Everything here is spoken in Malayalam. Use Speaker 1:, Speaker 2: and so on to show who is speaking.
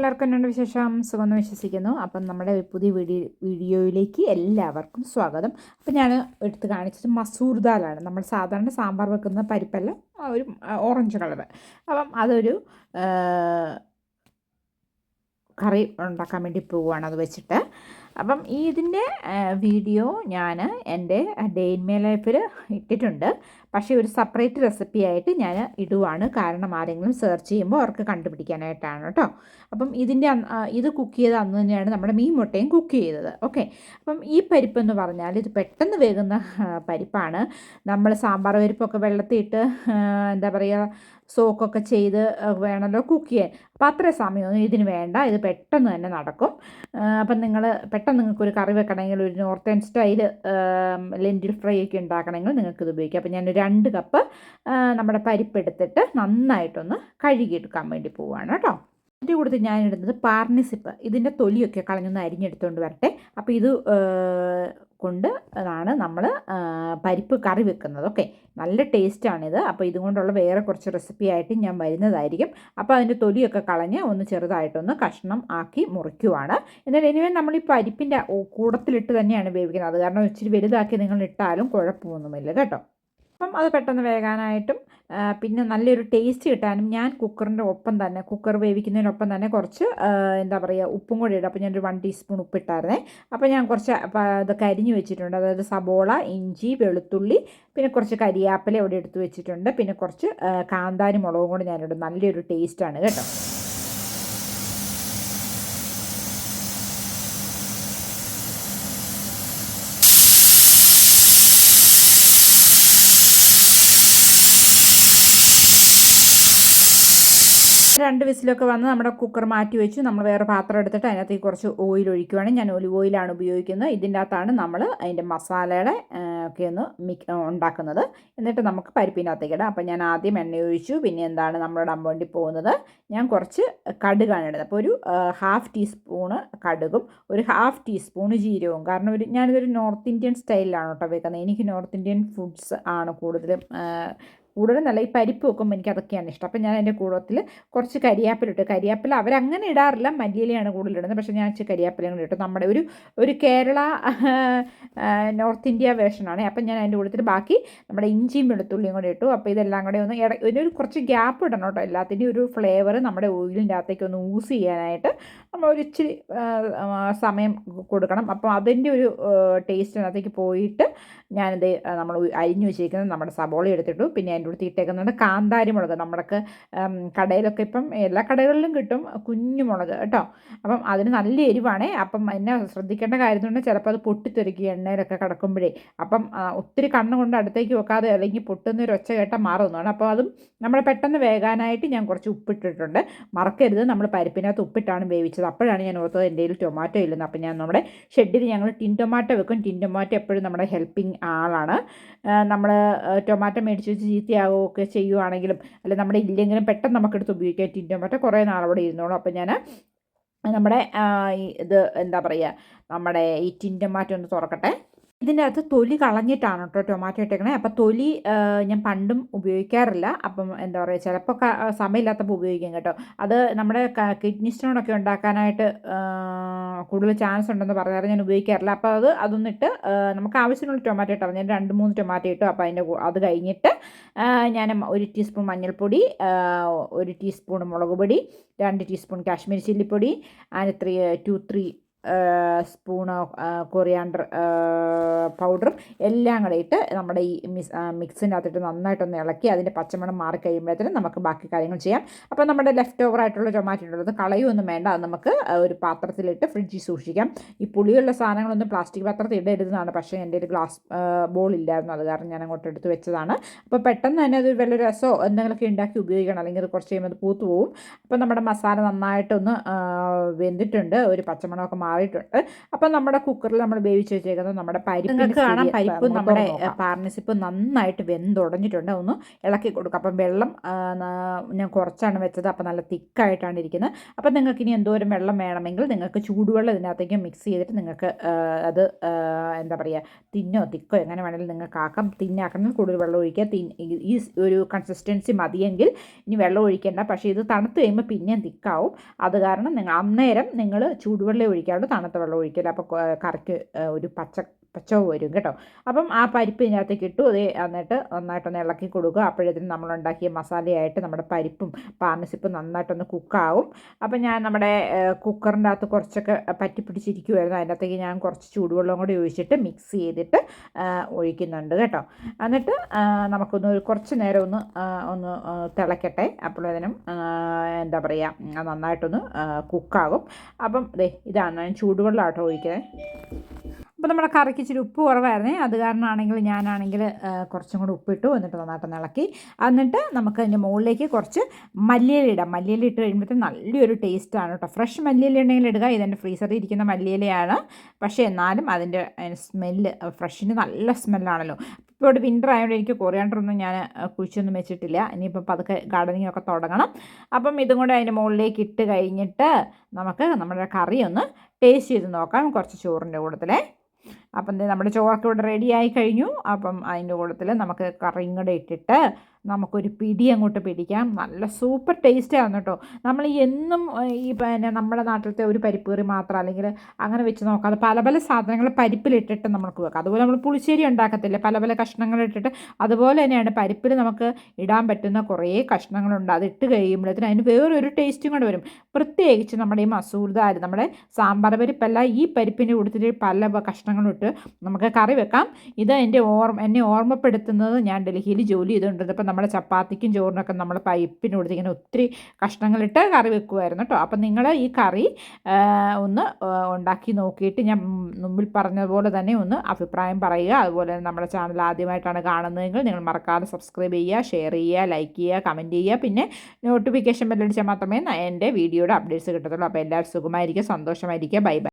Speaker 1: എല്ലാവർക്കും എന്നോട് വിശേഷം? സുഖമെന്ന് വിശ്വസിക്കുന്നു. അപ്പം നമ്മുടെ പുതിയ വീഡിയോ വീഡിയോയിലേക്ക് എല്ലാവർക്കും സ്വാഗതം. അപ്പം ഞാൻ എടുത്ത് കാണിച്ചത് മസൂർ ദാലാണ്. നമ്മൾ സാധാരണ സാമ്പാർ വെക്കുന്ന പരിപ്പല്ല ഒരു ഓറഞ്ച് കളർ അപ്പം അതൊരു കറി ഉണ്ടാക്കാൻ വേണ്ടി പോവുകയാണ് അത് വെച്ചിട്ട്. അപ്പം ഈ ഇതിന്റെ വീഡിയോ ഞാൻ എന്റെ ഡെയിൻ മൈ ലൈഫിൽ ഇട്ടിട്ടുണ്ട്. പക്ഷേ ഒരു സെപ്പറേറ്റ് റെസിപ്പി ആയിട്ട് ഞാൻ ഇടുവാണ്. കാരണം ആരെങ്കിലും സെർച്ച് ചെയ്യുമ്പോൾ അവർക്ക് കണ്ടുപിടിക്കാനായിട്ടാണ് കേട്ടോ. അപ്പം ഇതിന്റെ ഇത് കുക്ക് ചെയ്ത അന്ന് തന്നെയാണ് നമ്മുടെ മീൻ മുട്ടയും കുക്ക് ചെയ്തത്. ഓക്കെ അപ്പം ഈ പരിപ്പ് എന്ന് പറഞ്ഞാൽ ഇത് പെട്ടെന്ന് വേകുന്ന പരിപ്പാണ്. നമ്മൾ സാമ്പാർ പരിപ്പൊക്കെ വെള്ളത്തിൽ ഇട്ട് എന്താ പറയുക സോക്കൊക്കെ ചെയ്ത് വേണമല്ലോ കുക്ക് ചെയ്യാൻ. അപ്പം അത്രയും സമയമൊന്നും ഇതിന് വേണ്ട. ഇത് പെട്ടെന്ന് തന്നെ നടക്കും. അപ്പം നിങ്ങൾ പെട്ടെന്ന് നിങ്ങൾക്കൊരു കറി വെക്കണമെങ്കിൽ ഒരു നോർത്തേൺ സ്റ്റൈൽ ലെന്റിൽ ഫ്രൈ ഒക്കെ ഉണ്ടാക്കണമെങ്കിൽ നിങ്ങൾക്ക് ഉപയോഗിക്കാം. അപ്പം ഞാൻ രണ്ട് കപ്പ് നമ്മുടെ പരിപ്പെടുത്തിട്ട് നന്നായിട്ടൊന്ന് കഴുകിയെടുക്കാൻ വേണ്ടി പോവുകയാണ് കേട്ടോ. ഇതിന്റെ കൂടുതൽ ഞാൻ ഇടുന്നത് പാർണിസിപ്പ് ഇതിന്റെ തൊലിയൊക്കെ കളഞ്ഞൊന്ന് അരിഞ്ഞെടുത്തുകൊണ്ട് വരട്ടെ. അപ്പോൾ ഇത് കൊണ്ട് ആണ് നമ്മൾ പരിപ്പ് കറി വെക്കുന്നത്. ഓക്കെ. നല്ല ടേസ്റ്റാണിത് അപ്പോൾ ഇതുകൊണ്ടുള്ള വേറെ കുറച്ച് റെസിപ്പി ആയിട്ട് ഞാൻ വരുന്നതായിരിക്കും. അപ്പോൾ അതിന്റെ തൊലിയൊക്കെ കളഞ്ഞ് ഒന്ന് ചെറുതായിട്ടൊന്ന് കഷ്ണം ആക്കി മുറിക്കുവാണ്. എന്നാൽ എനിവേ നമ്മൾ ഈ പരിപ്പിന്റെ കൂടത്തിലിട്ട് തന്നെയാണ് വേവിക്കുന്നത്. അത് കാരണം ഇച്ചിരി വലുതാക്കി നിങ്ങൾ ഇട്ടാലും കുഴപ്പമൊന്നുമില്ല. കേട്ടോ? അപ്പം അത് പെട്ടെന്ന് വേകാനായിട്ടും പിന്നെ നല്ലൊരു ടേസ്റ്റ് കിട്ടാനും ഞാൻ കുക്കറിന്റെ ഒപ്പം തന്നെ കുക്കർ വേവിക്കുന്നതിനൊപ്പം തന്നെ കുറച്ച് എന്താ പറയുക ഉപ്പും കൂടി ഇടും. അപ്പോൾ ഞാനൊരു വൺ ടീസ്പൂൺ ഉപ്പിട്ടായിരുന്നേ അപ്പോൾ ഞാൻ കുറച്ച് ഇതൊക്കെ അരിഞ്ഞു വെച്ചിട്ടുണ്ട്. അതായത് സബോള ഇഞ്ചി വെളുത്തുള്ളി പിന്നെ കുറച്ച് കരിയാപ്പില ഇവിടെ എടുത്ത് വെച്ചിട്ടുണ്ട്. പിന്നെ കുറച്ച് കാന്താരി മുളകും കൂടി ഞാനിടും. നല്ലൊരു ടേസ്റ്റാണ് കേട്ടോ. രണ്ട് വിസിലൊക്കെ വന്ന് നമ്മുടെ കുക്കർ മാറ്റി വെച്ചു. നമ്മൾ വേറെ പാത്രം എടുത്തിട്ട് അതിനകത്തേക്ക് കുറച്ച് ഓയിൽ ഒഴിക്കുകയാണ് ഞാൻ ഒലിവ് ഓയിലാണ് ഉപയോഗിക്കുന്നത്. ഇതിന്റെ അകത്താണ് നമ്മൾ അതിന്റെ മസാലയുടെ ഒക്കെ ഒന്ന് മിക് ഉണ്ടാക്കുന്നത്. എന്നിട്ട് നമുക്ക് പരിപ്പിനകത്തേക്ക് ഇടാം. അപ്പോൾ ഞാൻ ആദ്യം എണ്ണ ഒഴിച്ചു. പിന്നെ എന്താണ് നമ്മളുടെ അമ്പോണ്ടി പോകുന്നത്? ഞാൻ കുറച്ച് കടുകാണ് ഇടുന്നത്. അപ്പോൾ ഒരു ഹാഫ് ടീസ്പൂണ് കടുകും ഒരു ഹാഫ് ടീസ്പൂണ് ജീരകവും. കാരണം ഒരു ഞാനിതൊരു നോർത്ത് ഇന്ത്യൻ സ്റ്റൈലിലാണ് കേട്ടോ വെക്കുന്നത്. എനിക്ക് നോർത്ത് ഇന്ത്യൻ ഫുഡ്സ് ആണ് കൂടുതലും കൂടുതലും നല്ല ഈ പരിപ്പ് വെക്കുമ്പോൾ എനിക്ക് അതൊക്കെയാണ് ഇഷ്ടം. അപ്പോൾ ഞാൻ എന്റെ കൂടത്തിൽ കുറച്ച് കരിയാപ്പില ഇട്ട്. കരിയാപ്പില അവരങ്ങനെ ഇടാറില്ല. മല്ലിയിലയാണ് കൂടുതലിടുന്നത് പക്ഷേ ഞാൻ ഇച്ചിരി കരിയാപ്പില കൂടി ഇട്ടു. നമ്മുടെ ഒരു ഒരു കേരള നോർത്ത് ഇന്ത്യ വേർഷനാണ് അപ്പം ഞാൻ അതിന്റെ കൂട്ടത്തിൽ ബാക്കി നമ്മുടെ ഇഞ്ചിയും വെളുത്തുള്ളിയും കൂടി ഇട്ടു. അപ്പോൾ ഇതെല്ലാം കൂടെ ഒന്ന് ഇട ഒരു കുറച്ച് ഗ്യാപ്പ് ഇടണം കേട്ടോ. എല്ലാത്തിന്റെയും ഒരു ഫ്ലേവർ നമ്മുടെ ഓയിലിന്റെ അകത്തേക്ക് ഒന്ന് യൂസ് ചെയ്യാനായിട്ട് നമ്മൾ ഒരു ഇച്ചിരി സമയം കൊടുക്കണം. അപ്പോൾ അതിന്റെ ഒരു ടേസ്റ്റിനകത്തേക്ക് പോയിട്ട് ഞാനിത് നമ്മൾ അരിഞ്ഞു വെച്ചിരിക്കുന്നത് നമ്മുടെ സബോള എടുത്തിട്ടു. പിന്നെ അതിന്റെ കൂടെ തീറ്റേക്കുന്നുണ്ട് കാന്താരി മുളക് നമ്മുടെ കടയിലൊക്കെ ഇപ്പം എല്ലാ കടകളിലും കിട്ടും കുഞ്ഞു മുളക് കേട്ടോ. അപ്പം അതിന് നല്ല എരിവാണേ. അപ്പം എന്നെ ശ്രദ്ധിക്കേണ്ട കാര്യം ചിലപ്പോൾ അത് പൊട്ടിത്തെറിക്കുക എണ്ണയിലൊക്കെ കിടക്കുമ്പോഴേ. അപ്പം ഒത്തിരി കണ്ണ് കൊണ്ട് അടുത്തേക്ക് വെക്കാതെ അല്ലെങ്കിൽ പൊട്ടുന്ന ഒരു ഒച്ച കേട്ടാൽ മാറുന്നതാണ് അപ്പോൾ അതും നമ്മൾ പെട്ടെന്ന് വേകാനായിട്ട് ഞാൻ കുറച്ച് ഉപ്പിട്ടിട്ടുണ്ട്. മറക്കരുത്. നമ്മൾ പരിപ്പിനകത്ത് ഉപ്പിട്ടാണ് വേവിച്ചത്. അപ്പോഴാണ് ഞാൻ ഓർത്തത് എന്റെ കയ്യിൽ ടൊമാറ്റോ ഇല്ലെന്ന്. അപ്പം ഞാൻ നമ്മുടെ ഷെഡിൽ ഞങ്ങൾ ടിൻ ടൊമാറ്റോ വെക്കും. ടിൻ ടൊമാറ്റോ എപ്പോഴും നമ്മുടെ ഹെൽപ്പിംഗ് ആളാണ്. നമ്മൾ ടൊമാറ്റോ മേടിച്ച് വെച്ച് ചീത്തയാവുകയൊക്കെ ചെയ്യുവാണെങ്കിലും അല്ലെ നമ്മുടെ ഇല്ലെങ്കിലും പെട്ടെന്ന് നമുക്കെടുത്ത് ഉപയോഗിക്കാൻ ടിൻ മറ്റേ കുറേ നാളവിടെ ഇരുന്നോളൂ. അപ്പം ഞാൻ നമ്മുടെ ഇത് എന്താ പറയുക നമ്മുടെ ഈ ടിൻ മാറ്റം ഒന്ന് തുറക്കട്ടെ. ഇതിന്റെ അകത്ത് തൊലി കളഞ്ഞിട്ടാണ് കേട്ടോ ടൊമാറ്റോ ഇട്ടേക്കണേ. അപ്പോൾ തൊലി ഞാൻ പണ്ടും ഉപയോഗിക്കാറില്ല. അപ്പം എന്താ പറയുക ചിലപ്പോൾ സമയമില്ലാത്തപ്പോൾ ഉപയോഗിക്കും കേട്ടോ. അത് നമ്മുടെ കിഡ്നി സ്റ്റോണൊക്കെ ഉണ്ടാക്കാനായിട്ട് കൂടുതൽ ചാൻസ് ഉണ്ടെന്ന് പറഞ്ഞാൽ ഞാൻ ഉപയോഗിക്കാറില്ല. അപ്പോൾ അത് അതൊന്നിട്ട് നമുക്ക് ആവശ്യമുള്ള ടൊമാറ്റോ ഇട്ടാൽ ഞാൻ രണ്ട് മൂന്ന് ടൊമാറ്റോ ഇട്ടു. അപ്പോൾ അതിന്റെ അത് കഴിഞ്ഞിട്ട് ഞാൻ ഒരു ടീസ്പൂൺ മഞ്ഞൾപ്പൊടി ഒരു ടീസ്പൂൺ മുളക് പൊടി രണ്ട് teaspoon Kashmiri ചില്ലിപ്പൊടി and three to three spoon coriander പൗഡറും എല്ലാം കൂടെ ഇട്ട് നമ്മുടെ ഈ മിസ് മിക്സിന്റെ അകത്തിട്ട് നന്നായിട്ടൊന്ന് ഇളക്കി അതിന്റെ പച്ചമണം മാറി കഴിയുമ്പോഴത്തേനും നമുക്ക് ബാക്കി കാര്യങ്ങൾ ചെയ്യാം. അപ്പോൾ നമ്മുടെ ലെഫ്റ്റ് ഓവർ ആയിട്ടുള്ള ടൊമാറ്റോ ഉള്ളത് കളയൊന്നും വേണ്ട. അത് നമുക്ക് ഒരു പാത്രത്തിലിട്ട് ഫ്രിഡ്ജിൽ സൂക്ഷിക്കാം. ഈ പുളിയുള്ള സാധനങ്ങളൊന്നും പ്ലാസ്റ്റിക് പാത്രത്തിൽ ഇടരുതെന്നാണ്. പക്ഷേ എന്റെ ഒരു ഗ്ലാസ് ബോൾ ഇല്ലായിരുന്നു. അത് കാരണം ഞാൻ അങ്ങോട്ട് എടുത്ത് വെച്ചതാണ്. അപ്പോൾ പെട്ടെന്ന് തന്നെ അത് വല്ല രസമോ എന്തെങ്കിലുമൊക്കെ ഉണ്ടാക്കി ഉപയോഗിക്കണം. അല്ലെങ്കിൽ അത് കുറച്ച് കഴിയുമ്പോൾ അത് പൂത്തു പോകും അപ്പോൾ നമ്മുടെ മസാല നന്നായിട്ടൊന്ന് വെന്തിട്ടുണ്ട്. ഒരു പച്ചമണമൊക്കെ മാറിയിട്ടുണ്ട്. അപ്പം നമ്മുടെ കുക്കറിൽ നമ്മൾ വേവിച്ച് വെച്ചേക്കുന്നത് നമ്മുടെ പരിപ്പ് നിങ്ങൾക്ക് കാണാം പരിപ്പ് നമ്മുടെ പാർണിസിപ്പ് നന്നായിട്ട് വെന്തുടഞ്ഞിട്ടുണ്ട്. ഒന്ന് ഇളക്കി കൊടുക്കുക അപ്പം വെള്ളം ഞാൻ കുറച്ചാണ് വെച്ചത്. അപ്പം നല്ല തിക്കായിട്ടാണ് ഇരിക്കുന്നത്. അപ്പം നിങ്ങൾക്ക് ഇനി എന്തോരം വെള്ളം വേണമെങ്കിൽ നിങ്ങൾക്ക് ചൂടുവെള്ളം ഇതിനകത്തേക്ക് മിക്സ് ചെയ്തിട്ട് നിങ്ങൾക്ക് അത് എന്താ പറയുക തിന്നോ തിക്കോ എങ്ങനെ വേണമെങ്കിലും നിങ്ങൾക്ക് ആക്കാം. തിന്നാക്കണമെങ്കിൽ കൂടുതൽ വെള്ളം ഒഴിക്കുക. തി ഈ ഒരു കൺസിസ്റ്റൻസി മതിയെങ്കിൽ ഇനി വെള്ളം ഒഴിക്കേണ്ട. പക്ഷേ ഇത് തണുത്ത് കഴിയുമ്പോൾ പിന്നെയും തിക്കാവും. അത് കാരണം നിങ്ങൾ അന്നേരം നിങ്ങൾ ചൂടുവെള്ളം ഒഴിക്കാണ്ട് തണുത്ത വെള്ളം ഒഴിക്കില്ല അപ്പോൾ കറിക്ക് ഒരു പച്ച പച്ചവ് വരും കേട്ടോ. അപ്പം ആ പരിപ്പ് ഇതിനകത്തേക്ക് ഇട്ടു. അത് എന്നിട്ട് നന്നായിട്ടൊന്ന് ഇളക്കി കൊടുക്കുക. അപ്പോഴത്തേനും നമ്മളുണ്ടാക്കിയ മസാലയായിട്ട് നമ്മുടെ പരിപ്പും പാർമസിപ്പും നന്നായിട്ടൊന്ന് കുക്കാവും. അപ്പം ഞാൻ നമ്മുടെ കുക്കറിന്റെ അകത്ത് കുറച്ചൊക്കെ പറ്റി പിടിച്ചിരിക്കുമായിരുന്നു അതിനകത്തേക്ക് ഞാൻ കുറച്ച് ചൂടുവെള്ളം കൂടി ഒഴിച്ചിട്ട് മിക്സ് ചെയ്തിട്ട് ഒഴിക്കുന്നുണ്ട് കേട്ടോ. എന്നിട്ട് നമുക്കൊന്ന് കുറച്ച് നേരം ഒന്ന് ഒന്ന് തിളക്കട്ടെ. അപ്പോഴതിനും എന്താ പറയുക നന്നായിട്ടൊന്ന് കുക്കാകും അപ്പം ഇതാണ് ഞാൻ ചൂടുവെള്ളം ആട്ടോ ഒഴിക്കുന്നത് അപ്പോൾ നമ്മുടെ കറിക്ക് ഇച്ചിരി ഉപ്പ് കുറവായിരുന്നേ. അത് കാരണമാണെങ്കിൽ ഞാനാണെങ്കിൽ കുറച്ചും കൂടി ഉപ്പിട്ടു എന്നിട്ട് നന്നായിട്ട് ഇളക്കി. എന്നിട്ട് നമുക്ക് അതിന്റെ മുകളിലേക്ക് കുറച്ച് മല്ലിയില ഇടാം. മല്ലിയില ഇട്ട് കഴിയുമ്പോഴത്തേക്കും നല്ലൊരു ടേസ്റ്റാണ് കേട്ടോ. ഫ്രഷ് മല്ലിയില ഉണ്ടെങ്കിൽ ഇടുക. ഇതെന്റെ ഫ്രീസറിൽ ഇരിക്കുന്ന മല്ലിയിലയാണ്. പക്ഷേ എന്നാലും അതിന്റെ സ്മെല്ല് ഫ്രഷിന് നല്ല സ്മെല്ലാണല്ലോ ഇപ്പോൾ ഇവിടെ വിന്റർ ആയതുകൊണ്ട് എനിക്ക് കൊറിയാണ്ടറൊന്നും ഞാൻ കുഴിച്ചൊന്നും വെച്ചിട്ടില്ല. ഇനിയിപ്പോൾ പതുക്കെ ഗാർഡനിങ് ഒക്കെ തുടങ്ങണം. അപ്പം ഇതും കൂടെ അതിന്റെ മുകളിലേക്ക് ഇട്ട് കഴിഞ്ഞിട്ട് നമുക്ക് നമ്മുടെ കറി ഒന്ന് ടേസ്റ്റ് ചെയ്ത് നോക്കാം. കുറച്ച് ചോറിന്റെ കൂട്ടത്തിലേ. അപ്പം നമ്മുടെ ചോറൊക്കെ ഇവിടെ റെഡി ആയി കഴിഞ്ഞു. അപ്പം അതിന്റെ കൂട്ടത്തിൽ നമുക്ക് കറിയും കൂടെ ഇട്ടിട്ട് നമുക്കൊരു പിടി അങ്ങോട്ട് പിടിക്കാം. നല്ല സൂപ്പർ ടേസ്റ്റാണ് കേട്ടോ. നമ്മൾ എന്നും ഈ പിന്നെ നമ്മുടെ നാട്ടിലത്തെ ഒരു പരിപ്പ് കറി മാത്രം അല്ലെങ്കിൽ അങ്ങനെ വെച്ച് നോക്കാതെ പല പല സാധനങ്ങൾ പരിപ്പിലിട്ടിട്ട് നമുക്ക് വെക്കാം. അതുപോലെ നമ്മൾ പുളിശ്ശേരി ഉണ്ടാക്കത്തില്ല? പല പല കഷ്ണങ്ങൾ ഇട്ടിട്ട് അതുപോലെ തന്നെയാണ് പരിപ്പിൽ നമുക്ക് ഇടാൻ പറ്റുന്ന കുറേ കഷ്ണങ്ങളുണ്ട്. അത് ഇട്ട് കഴിയുമ്പോഴത്തേന് അതിന് വേറൊരു ടേസ്റ്റും കൂടെ വരും. പ്രത്യേകിച്ച് നമ്മുടെ ഈ മസൂർ ദാൽ നമ്മുടെ സാമ്പാർ പരിപ്പല്ല ഈ പരിപ്പിന്റെ കൂട്ടത്തിൽ പല കഷ്ണങ്ങളും ഇട്ട് നമുക്ക് കറി വെക്കാം. ഇത് എന്റെ ഓർമ്മ എന്നെ ഓർമ്മപ്പെടുത്തുന്നത് ഞാൻ ഡൽഹിയിൽ ജോലി ചെയ്തുകൊണ്ടിരുന്നപ്പോൾ നമ്മുടെ ചപ്പാത്തിക്കും ചോറിനൊക്കെ നമ്മൾ പൈപ്പിനോട് ഇങ്ങനെ ഒത്തിരി കഷ്ണങ്ങളിട്ട് കറി വെക്കുമായിരുന്നു കേട്ടോ. അപ്പം നിങ്ങൾ ഈ കറി ഒന്ന് ഉണ്ടാക്കി നോക്കിയിട്ട് ഞാൻ മുമ്പിൽ പറഞ്ഞതുപോലെ തന്നെ ഒന്ന് അഭിപ്രായം പറയുക. അതുപോലെ തന്നെ നമ്മുടെ ചാനൽ ആദ്യമായിട്ടാണ് കാണുന്നതെങ്കിൽ നിങ്ങൾ മറക്കാതെ സബ്സ്ക്രൈബ് ചെയ്യുക ഷെയർ ചെയ്യുക ലൈക്ക് ചെയ്യുക കമന്റ് ചെയ്യുക. പിന്നെ നോട്ടിഫിക്കേഷൻ ബെല്ലടിച്ചാൽ മാത്രമേ എന്റെ വീഡിയോയുടെ അപ്ഡേറ്റ്സ് കിട്ടത്തുള്ളൂ. അപ്പോൾ എല്ലാവരും സുഖമായിരിക്കുക സന്തോഷമായിരിക്കുക. Bye bye.